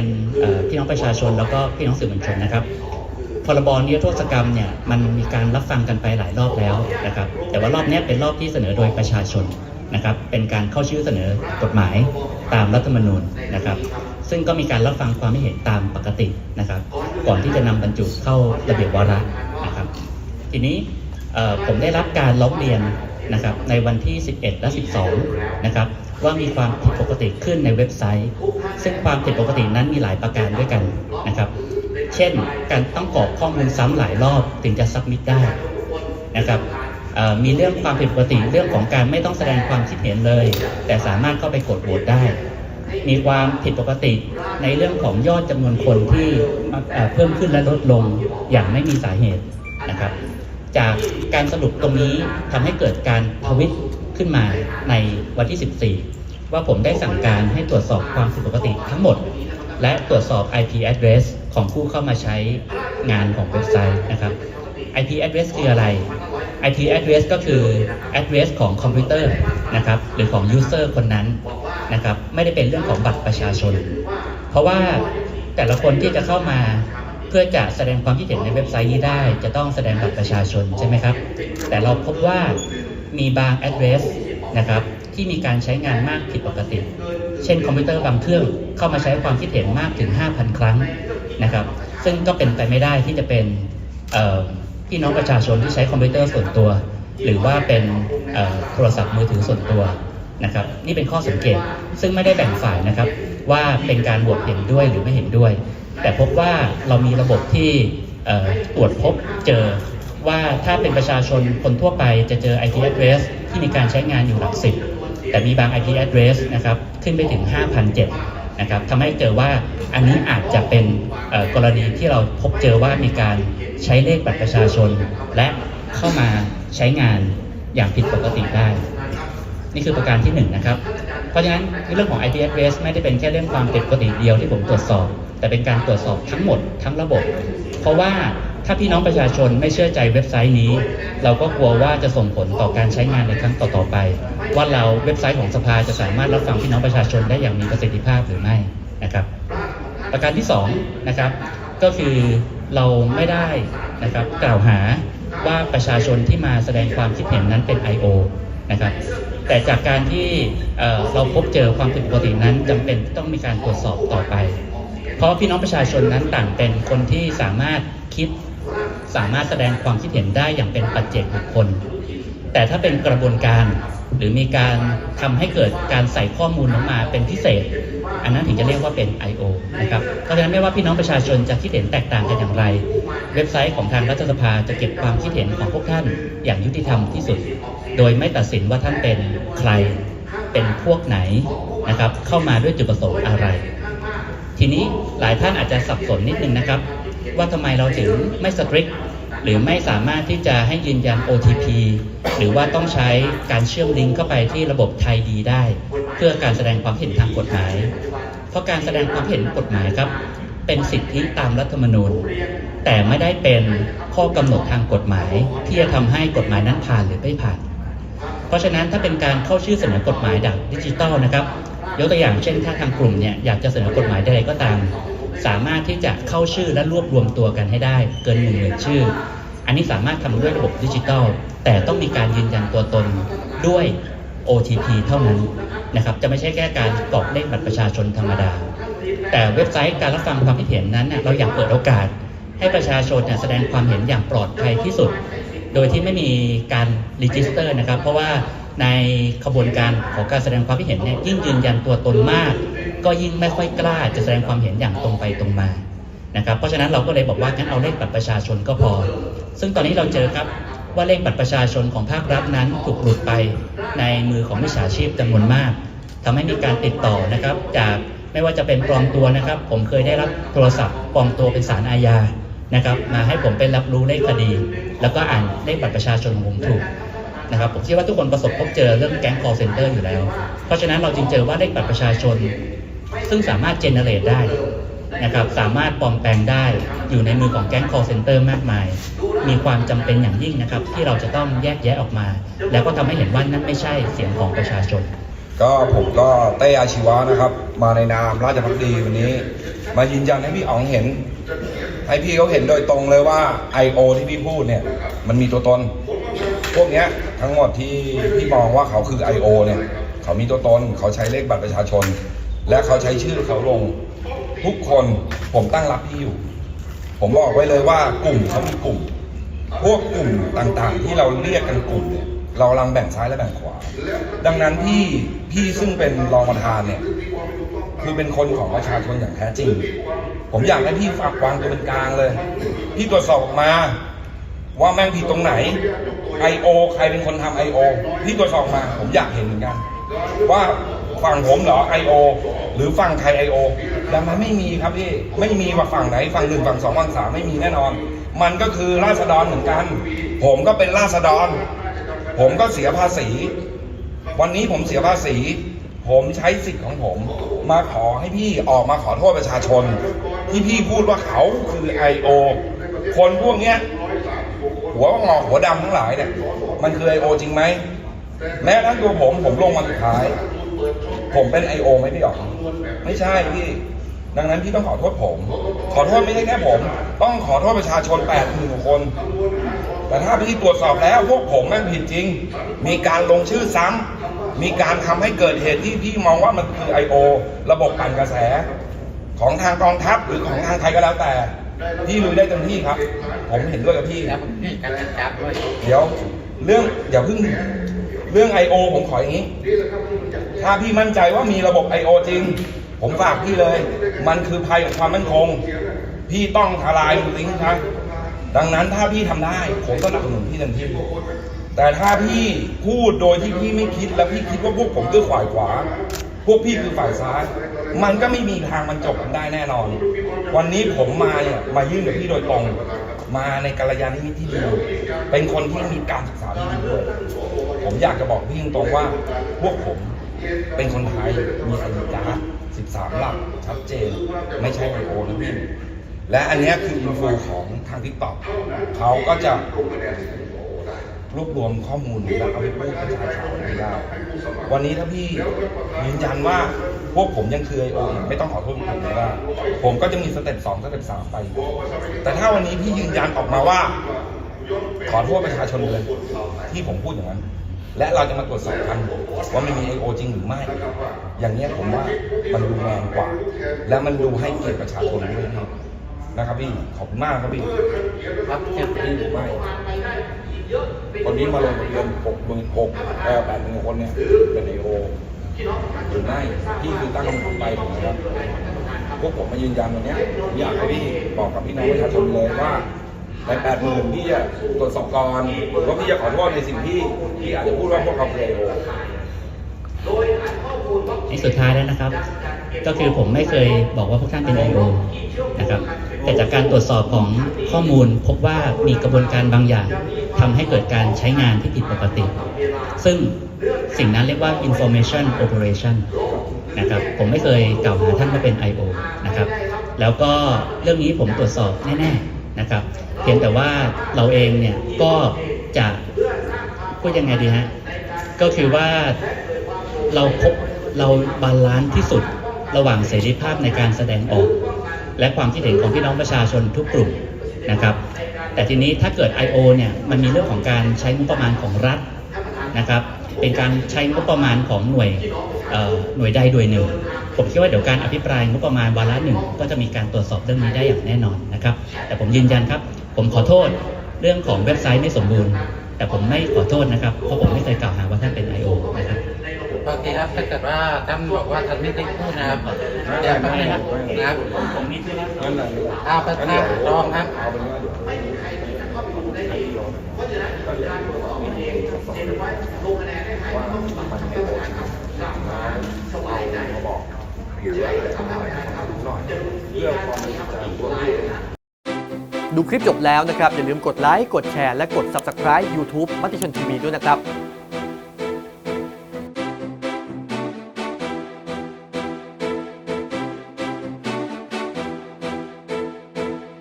ยนพี่น้องประชาชน แล้วก็พี่น้องสื่อมวลชนนะครับพรบนิรโทษกรรมเนี่ยมันมีการรับฟังกันไปหลายรอบแล้วนะครับ แต่ว่ารอบนี้เป็นรอบที่เสนอโดยประชาชนนะครับ เป็นการเข้าชื่อเสนอกฎหมายตามรัฐธรรมนูญนะครับ ซึ่งก็มีการรับฟังความเห็นตามปกตินะครับ ก่อนที่จะนำบรรจุเข้าระเบียบวาระนะครับ ทีนี้ผมได้รับการร้องเรียนนะครับในวันที่ 11 และ 12 นะครับ ว่ามีความผิดปกติขึ้นในเว็บไซต์ ซึ่งความผิดปกตินั้นมีหลายประการด้วยกันนะครับ เช่น การต้องกรอกข้อมูลซ้ำหลายรอบถึงจะซับมิดได้นะครับมีเรื่องความผิดปกติเรื่องของการไม่ต้องแสดงความคิดเห็นเลย แต่สามารถเข้าไปกดโหวตได้ มีความผิดปกติในเรื่องของยอดจำนวนคนที่เพิ่มขึ้นและลดลงอย่างไม่มีสาเหตุนะครับ จากการสรุปตรงนี้ทำให้เกิดการทวิต ขึ้นมาในวันที่ 14 ว่าผมได้สั่งการให้ตรวจสอบความผิดปกติทั้งหมด และตรวจสอบ IP address ของผู้เข้ามาใช้งานของเว็บไซต์นะครับ IP address คืออะไร IP address ก็คือ address ของคอมพิวเตอร์นะครับหรือของ user คนนั้นนะครับไม่ได้เป็นเรื่องของบัตรประชาชน เพราะว่าแต่ละคนที่จะเข้ามาเพื่อจะแสดงความคิดเห็นในเว็บไซต์นี้ได้ จะต้องแสดงบัตรประชาชนใช่ไหมครับ แต่เราพบว่า มีบาง address นะครับที่มีการใช้งานมากผิดปกติ เช่นคอมพิวเตอร์บางเครื่องเข้ามาใช้ความคิดเห็นมากถึง 5,000 ครั้งนะครับ ซึ่งก็เป็นไปไม่ได้ที่จะเป็นพี่น้องประชาชนที่ใช้คอมพิวเตอร์ส่วนตัว หรือว่าเป็นโทรศัพท์มือถือส่วนตัวนะครับ นี่เป็นข้อสังเกตซึ่งไม่ได้แบ่งฝ่ายนะครับ ว่าเป็นการโหวตเห็นด้วยหรือไม่เห็นด้วย แต่พบว่าเรามีระบบที่ตรวจพบเจอ ว่าถ้าเป็นประชาชนคนทั่วไปจะเจอ IP address ที่มีการใช้งานอยู่หลักสิบแต่มีบาง IP address นะครับขึ้นไปถึง 5,007นะครับทำให้เจอว่าอันนี้อาจจะเป็นกรณีที่เราพบเจอว่ามีการใช้เลขบัตรประชาชน และเข้ามาใช้งานอย่างผิดปกติได้ นี่คือประการที่หนึ่งนะครับ เพราะฉะนั้นเรื่องของ IP address ไม่ได้เป็นแค่เรื่องความผิดปกติเดียวที่ผมตรวจสอบ แต่เป็นการตรวจสอบทั้งหมดทั้งระบบ เพราะว่า ถ้าพี่น้องประชาชนไม่เชื่อใจเว็บไซต์นี้ เราก็กลัวว่าจะส่งผลต่อการใช้งานในครั้งต่อๆไป ว่าเราเว็บไซต์ของสภาจะสามารถรับฟังพี่น้องประชาชนได้อย่างมีประสิทธิภาพหรือไม่นะครับ ประการที่สองนะครับก็คือเราไม่ได้นะครับกล่าวหาว่าประชาชนที่มาแสดงความคิดเห็นนั้นเป็น I.O. นะครับแต่จากการที่เเราพบเจอความผิดปกตินั้นจำเป็นต้องมีการตรวจสอบต่อไป เพราะพี่น้องประชาชนนั้นต่างเป็นคนที่สามารถคิด สามารถแสดงความคิดเห็นได้อย่างเป็นปัจเจกบุคคล แต่ถ้าเป็นกระบวนการหรือมีการทำให้เกิดการใส่ข้อมูลลงมาเป็นพิเศษ อันนั้นถึงจะเรียกว่าเป็น I.O. นะครับเพราะฉะนั้นไม่ว่าพี่น้องประชาชนจะคิดเห็นแตกต่างกันอย่างไร เว็บไซต์ของทางรัฐสภาจะเก็บความคิดเห็นของพวกท่านอย่างยุติธรรมที่สุด โดยไม่ตัดสินว่าท่านเป็นใครเป็นพวกไหนนะครับเข้ามาด้วยจุดประสงค์อะไร ทีนี้หลายท่านอาจจะสับสนนิดนึงนะครับ ว่าทำไมเราถึงไม่สตริกหรือไม่สามารถที่จะให้ยืนยัน OTP หรือว่าต้องใช้การเชื่อมลิงก์เข้าไปที่ระบบไทยดีได้ เพื่อการแสดงความเห็นทางกฎหมาย เพราะการแสดงความเห็นกฎหมายครับ เป็นสิทธิตามรัฐธรรมนูญ แต่ไม่ได้เป็นข้อกำหนดทางกฎหมาย ที่จะทำให้กฎหมายนั้นผ่านหรือไม่ผ่าน เพราะฉะนั้นถ้าเป็นการเข้าชื่อเสนอกฎหมายดับดิจิตอลนะครับยกตัวอย่างเช่นถ้าทางกลุ่มเนี่ยอยากจะเสนอกฎหมายใดก็ตาม สามารถที่จะเข้าชื่อและรวบรวมตัวกันให้ได้ เกินหนึ่งหมื่นชื่อ อันนี้สามารถทำด้วยระบบดิจิตอลแต่ต้องมีการยืนยันตัวตนด้วย OTP เท่านั้นนะครับจะไม่ใช่แค่การกรอกเลขบัตรประชาชนธรรมดา แต่เว็บไซต์การรับฟังความคิดเห็นนั้นเราอยากเปิดโอกาส ให้ประชาชนแสดงความเห็นอย่างปลอดภัยที่สุด โดยที่ไม่มีการรีจิสเตอร์นะครับ เพราะว่า ในขบวนการของการแสดงความคิดเห็นเนี่ยยิ่งยืนยันตัวตนมาก ก็ยิ่งไม่ค่อยกล้าจะแสดงความเห็นอย่างตรงไปตรงมานะครับเพราะฉะนั้นเราก็เลยบอกว่างั้นเอาเลขบัตรประชาชนก็พอ ซึ่งตอนนี้เราเจอครับว่าเลขบัตรประชาชนของภาครัฐนั้นถูกหลุดไปในมือของมิจฉาชีพจำนวนมากทำให้มีการติดต่อนะครับ จากไม่ว่าจะเป็นปลอมตัวนะครับ ผมเคยได้รับโทรศัพท์ปลอมตัวเป็นสารอาญานะครับมาให้ผมเป็นรับรู้เลขคดี แล้วก็อ่านเลขบัตรประชาชนของผมถูก นะครับผมเชื่อว่าทุกคนประสบพบเจอเรื่องแก๊ง call center อยู่แล้ว เพราะฉะนั้นเราจึงเจอว่าเลขบัตรประชาชน ซึ่งสามารถเจเนเรตได้นะครับสามารถปลอมแปลงได้อยู่ในมือของแก๊ง call center มากมาย มีความจำเป็นอย่างยิ่งนะครับที่เราจะต้องแยกแยะออกมา แล้วก็ทำให้เห็นว่านั่นไม่ใช่เสียงของประชาชน ก็ผมก็เต้อาชีวะนะครับ มาในนามราชพักดีวันนี้ มายืนยันให้พี่อ๋องเห็นให้พี่เขาเห็นโดยตรงเลยว่า I.O. ที่พี่พูดเนี่ยมันมีตัวตน พวกเนี้ยทั้งหมดที่พี่มองว่าเขาคือ I.O. เนี่ย เขามีตัวตนเขาใช้เลขบัตรประชาชน และเขาใช้ชื่อเขาลง ทุกคนผมตั้งรับพี่อยู่ ผมบอกไว้เลยว่ากลุ่มเขามีกลุ่ม พวกกลุ่มต่างๆ ที่เราเรียกกันกลุ่มเนี่ยเรากำลังแบ่งซ้ายและแบ่งขวา ดังนั้นพี่พี่ซึ่งเป็นรองประธานเนี่ยคือเป็นคนของประชาชนอย่างแท้จริง ผมอยากให้พี่ฝากวางตัวเป็นกลางเลย พี่ตรวจสอบมาว่าแม่งผิดตรงไหน I.O. ใครเป็นคนทำ I.O. พี่ตรวจสอบมาผมอยากเห็นเหมือนกัน ว่าฝั่งผมเหรอ I.O. หรือฝั่งใคร I.O. ดังนั้นไม่มีครับพี่ไม่มีว่าฝั่งไหนฝั่งหนึ่งฝั่งสองฝั่งสามไม่มีแน่นอน มันก็คือราษฎรเหมือนกัน ผมก็เป็นราษฎร ผมก็เสียภาษี วันนี้ผมเสียภาษี ผมใช้สิทธิ์ของผม มาขอให้พี่ออกมาขอโทษประชาชน ที่พี่พูดว่าเขาคือ I.O. คนพวกเนี้ย หัวงอกหัวดำทั้งหลายเนี่ยมันคือ I.O. จริงไหมแม้ทั่งตัวผมผมลงมาสุดท้าย ผมเป็น I.O. ไหมพี่หยอกไม่ใช่พี่ดังนั้นพี่ต้องขอโทษผม ขอโทษไม่ใช่แค่ผม ต้องขอโทษประชาชน8ปดหมื่นคน แต่ถ้าพี่ตรวจสอบแล้วพวกผมแม่งผิดจริง มีการลงชื่อซ้ำมีการทำให้เกิดเหตุที่พี่มองว่ามันคือ I.O. ระบบปั่นกระแส ของทางกองทัพหรือของทางใครก็แล้วแต่ พี่ลุยได้เต็มที่ครับ ผมเห็นด้วยกับพี่ แล้วผมมีการจับด้วยเดี๋ยวเรื่องอย่าเพิ่งเรื่อง I.O. ผมขออย่างนี้ ถ้าพี่มั่นใจว่ามีระบบ I.O. จริง ผมฝากพี่เลย มันคือภัยของความมั่นคง พี่ต้องทลายมันทิ้งครับ ดังนั้นถ้าพี่ทำได้ ผมก็สนับสนุนพี่เต็มที่ แต่ถ้าพี่พูดโดยที่พี่ไม่คิดและพี่คิดว่าพวกผมคือฝ่ายขวา พวกพี่คือฝ่ายซ้าย มันก็ไม่มีทางมันจบกันได้แน่นอน วันนี้ผมมาเนี่ยมายื่นกับพี่โดยตรง มาในกัลยาณมิตรที่ดี เป็นคนที่มีการศึกษาที่ดีด้วย ผมอยากจะบอกพี่ตรงๆว่า พวกผมเป็นคนไทยมีอดีตการ13 หลักชัดเจน ไม่ใช่ไอโอนะพี่และอันนี้คืออินโฟของทางทิกตอกเขาก็จะ รวบรวมข้อมูลแล้วเอาไปพูดกระจายข่าวไม่ได้วันนี้ถ้าพี่ยืนยันว่าพวกผมยังคือไอโอไม่ต้องขอโทษผมไม่ได้ผมก็จะมีสเต็ปสองสเต็ปสามไป แต่ถ้าวันนี้พี่ยืนยันออกมาว่า ขอโทษประชาชนเลยที่ผมพูดอย่างนั้น และเราจะมาตรวจสอบกันว่ามันมีไอโอจริงหรือไม่ อย่างเนี้ยผมว่ามันดูแมนกว่า และมันดูให้เกียรติประชาชนด้วยนะครับพี่ขอบคุณมากครับพี่รับแค่นี้หรือไม่ คนนี้มาลงทะเบียนหกหมื่นหกแปดหมื่นคนเนี่ยเป็นไอโอหรือไม่พี่คือตั้งคำถามไปผมนะครับพวกผมมายืนยันวันนี้อยากให้พี่บอกกับพี่น้องประชาชนเลยว่าในแปดหมื่นพี่จะตรวจสอบก่อนหรือว่าพี่จะขอโทษในสิ่งที่พี่อาจจะพูดว่าพวกเขาเป็นไอโอในสุดท้ายแล้วนะครับ ก็คือผมไม่เคยบอกว่าพวกท่านเป็น I.O. นะครับ แต่จากการตรวจสอบของข้อมูลพบว่ามีกระบวนการบางอย่างทำให้เกิดการใช้งานที่ผิดปกติ ซึ่งสิ่งนั้นเรียกว่า information operation นะครับผมไม่เคยกล่าวหาท่านว่าเป็น I.O. นะครับแล้วก็เรื่องนี้ผมตรวจสอบแน่ๆนะครับเพียงแต่ว่าเราเองเนี่ยก็จะพูดยังไงดีฮะก็คือว่าเราพบเราบาลานซ์ที่สุดระหว่างเสรีภาพในการแสดงออก และความคิดเห็นของพี่น้องประชาชนทุกกลุ่มนะครับ แต่ทีนี้ถ้าเกิด I.O. เนี่ยมันมีเรื่องของการใช้งบประมาณของรัฐนะครับเป็นการใช้งบประมาณของหน่วยเอ่อหน่วยใดหน่วยหนึ่ง ผมคิดว่าเดี๋ยวการอภิปรายงบประมาณวาระหนึ่งก็จะมีการตรวจสอบเรื่องนี้ได้อย่างแน่นอนนะครับ แต่ผมยืนยันครับ ผมขอโทษเรื่องของเว็บไซต์ไม่สมบูรณ์ แต่ผมไม่ขอโทษนะครับ เพราะผมไม่เคยกล่าวหาว่าท่านเป็น I.O. นะครับ โอเคครับถ้าเกิดว่าท่านบอกว่าท่านไม่ได้พูดนะครับเดี๋ยวแป๊บนึงครับนะครับผมมีธุระนั่นแหละเอาประธานรองครับเอาเป็นว่าเดี๋ยวว่ามันเป็นโอชิมาเอามาบอกหรือว่าจะทำอะไรหน่อยเพื่อความบริสุทธิ์ใจของพวกพี่ดูคลิปจบแล้วนะครับ อย่าลืมกดไลค์ กดแชร์ และกด Subscribe YouTube มติชนทีวีด้วยนะครับ